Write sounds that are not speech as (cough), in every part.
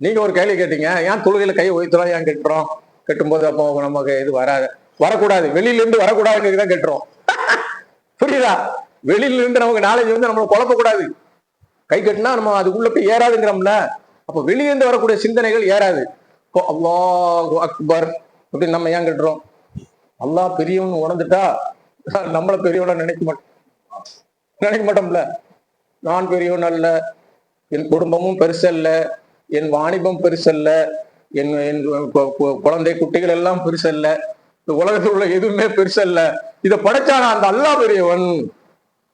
நீங்க ஒரு கேள்வி கேட்டீங்க ஏன் தொழுகையில கை உயர்த்தலாம் ஏன் கட்டுறோம்? கட்டும்போது அப்போ நமக்கு இது வராது. வரக்கூடாது. வெளியில இருந்து வரக்கூடாதுங்கிறது தான் கட்டுறோம். (laughs) புரியுதா? வெளியில இருந்து நமக்கு நாலேஜ் வந்து நம்மளை குழப்பக்கூடாது. கை கட்டினா நம்ம அதுக்குள்ள போய் ஏறாதுங்கிறோம்ல. அப்போ வெளியிருந்து வரக்கூடிய சிந்தனைகள் ஏறாது. இப்போ அல்லாஹ் அக்பர் அப்படின்னு நம்ம ஏன் கட்டுறோம்? அல்லாஹ் பெரியவன் உணர்ந்துட்டா (laughs) நம்மள பெரியவன நினைக்க மாட்டோம் நினைக்க மாட்டோம்ல. நான் பெரியவன் அல்ல என் குடும்பமும் பெருசல்ல. என் வாணிபம் பெருசல்ல என் என் கு- குழந்தை குட்டிகள் எல்லாம் பெருசல்ல இந்த உலகத்தில் உள்ள எதுவுமே பெருசல்ல. இதை படைச்சானா அந்த அல்லாஹ் பெரியவன்.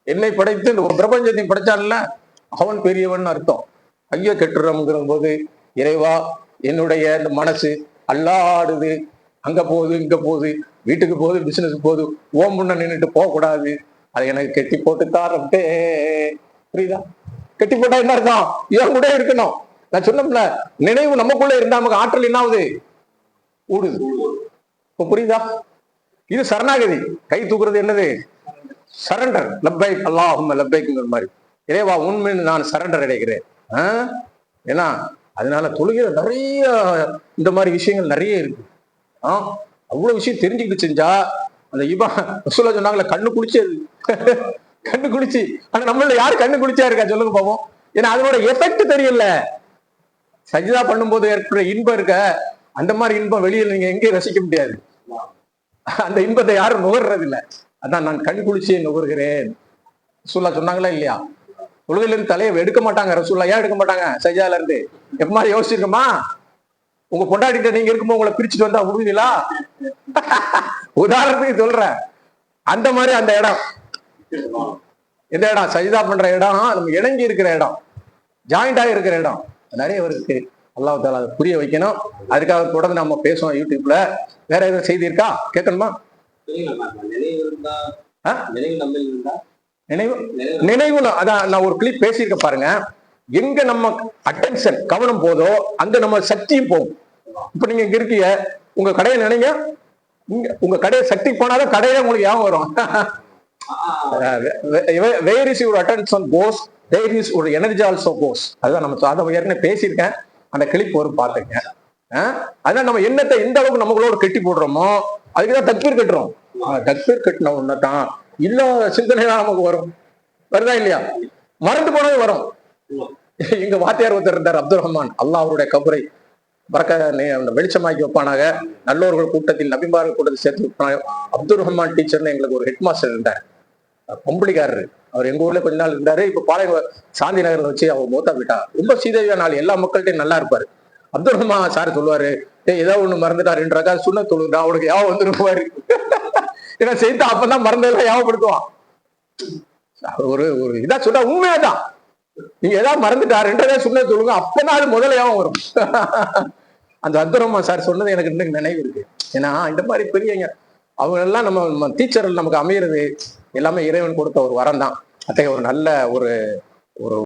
என்னை படைத்து இந்த பிரபஞ்சத்தையும் படைச்சான்ல? அவன் பெரியவன் அர்த்தம். ஐயோ கெட்டுறோம்ங்கிற போது இறைவா என்னுடைய இந்த மனசு அல்லாடுது. அங்க போகுது இங்க போகுது வீட்டுக்கு போகுது பிசினஸ் போகுது ஓம் முன்ன நின்றுட்டு போகக்கூடாது. அதை எனக்கு கெட்டி போட்டு தாரட்டே புரியுதா? கெட்டி போட்டா என்ன அர்த்தம்? இவன் கூட இருக்கணும். நான் சொன்னோம்ல நினைவு நமக்குள்ள இருந்தா நமக்கு ஆற்றல் என்ன ஆகுது ஊடுது. இப்ப புரியுதா? இது சரணாகதி. கை தூக்குறது என்னது? சரண்டர் லப்பைக் அல்லாஹும் லப்பைக்குங்கிற மாதிரி. இறைவா உண்மைன்னு நான் சரண்டர் அடைகிறேன். ஆ? ஏன்னா அதனால தொழுகிற நிறைய இந்த மாதிரி விஷயங்கள் நிறைய இருக்கு. ஆ? அவ்வளவு விஷயம் தெரிஞ்சுக்கிட்டு செஞ்சா அந்த இபா ரசூலா சொன்னாங்களே கண்ணு குளிச்சது கண்ணு குளிச்சு. ஆனா நம்மள யாரு கண்ணு குளிச்சா இருக்கா? சொல்லுங்க பாப்போம். ஏன்னா அதனோட எஃபெக்ட் தெரியல சஜிதா பண்ணும்போது ஏற்படுற இன்பம் இருக்க அந்த மாதிரி இன்பம் வெளியில நீங்க எங்கேயும் ரசிக்க முடியாது. அந்த இன்பத்தை யாரும் நுகர்றது இல்லை அதான் நான் கண் குளிச்சியை நுகர்கிறேன். ரசூல்லா சொன்னாங்களா இல்லையா? உலகிலிருந்து தலையை எடுக்க மாட்டாங்க ரசூல்லா ஏன் எடுக்க மாட்டாங்க? சஜால இருந்து. எப்ப மாதிரி யோசிச்சிருக்கோமா? உங்க பொண்டாட்டிட்ட நீங்க இருக்கும்போது உங்களை பிரிச்சுட்டு வந்தா விடுவீங்களா உதாரணத்துக்கு சொல்றேன். அந்த மாதிரி அந்த இடம். எந்த இடம்? சஜிதா பண்ற இடம் நம்ம இணங்கி இருக்கிற இடம். ஜாயிண்டா இருக்கிற இடம். நிறைய இருக்கு அல்லாஹ் தாலா அதை புரிய வைக்கணும். அதுக்காக தொடர்ந்து நம்ம பேசுவோம் யூடியூப்ல. வேற எதுவும் செய்தி இருக்கா? கேட்கணுமா? நினைவு ஆ? நினைவு? நினைவு அதான் நான் ஒரு கிளிப் பேசியிருக்க பாருங்க. எங்க நம்ம அட்டென்ஷன் கவனம் போதோ அங்க நம்ம சக்தியும் போகும். இப்ப நீங்க இங்க இருக்கீங்க. உங்க கடையை நினைங்க. இங்க உங்க கடையை சக்தி போனாதான் கடையில உங்களுக்கு ஞாபகம் வரும். Where is your attention goes there is ஒரு எனர்ஜி ஆல்சோ கோஸ் அதுதான் நம்ம அதை ஏற்கனவே பேசியிருக்கேன். அந்த கிளிப் வரும் பார்த்துங்க அதான் நம்ம எண்ணத்தை எந்த அளவுக்கு நமக்குள்ளோட கெட்டி போடுறோமோ அதுக்கு தான் தக்பீர் கட்டுறோம். தக்பீர் கட்டின ஒன்று தான் இல்லாத சிந்தனை தான் நமக்கு வரும். வருதா இல்லையா? மறந்து போனது வரும். எங்க வாத்தியார் ஒருத்தர் இருந்தார் அப்துல் ரஹ்மான். அல்லாஹ் அவருடைய கபரை பறக்க அந்த வெளிச்சமாக்கி வைப்பானாக. நல்லோர்கள் கூட்டத்தில் நபிமார்கள் கூட்டத்தில் சேர்த்து வைப்பானாக. அப்துல் ரஹ்மான் டீச்சர்னு எங்களுக்கு ஒரு ஹெட் மாஸ்டர் இருந்தார் பொம்பளிக்காரர். அவர் எங்க ஊர்ல கொஞ்ச நாள் இருந்தாரு. இப்ப பாளைய சாந்தி நகர்ல வச்சு அவர் மூத்தா போயிட்டா. ரொம்ப சீதையா நாள் எல்லா மக்கள்கிட்டையும் நல்லா இருப்பாரு. அப்துல் ரஹ்மான் சார் சொல்லுவாரு ஏய் ஏதோ ஒண்ணு மறந்துட்டாருன்றக்கா சுண்ண தொழுகிறா அவனுக்கு யாவும் வந்துருப்பாரு (laughs) ஏன்னா செய்தா அப்பதான் மறந்ததெல்லாம் யாவப்படுத்துவான் அவர் ஒரு ஒரு இதா சொல்றா உண்மையாதான். நீங்க ஏதாவது மறந்துட்டாருன்றதே சுண்ண தொழுங்க அப்பதான் அது முதல்ல யாவும் வரும். (laughs) அந்த அப்துல் சார் சொன்னது எனக்கு இன்னும் நினைவு இருக்கு. ஏன்னா இந்த மாதிரி பெரியவங்க அவங்க எல்லாம் நம்ம நம்ம டீச்சர்கள் நமக்கு அமையிறது எல்லாமே இறைவன் கொடுத்த ஒரு வரம் தான். அத்தகைய ஒரு நல்ல ஒரு ஒரு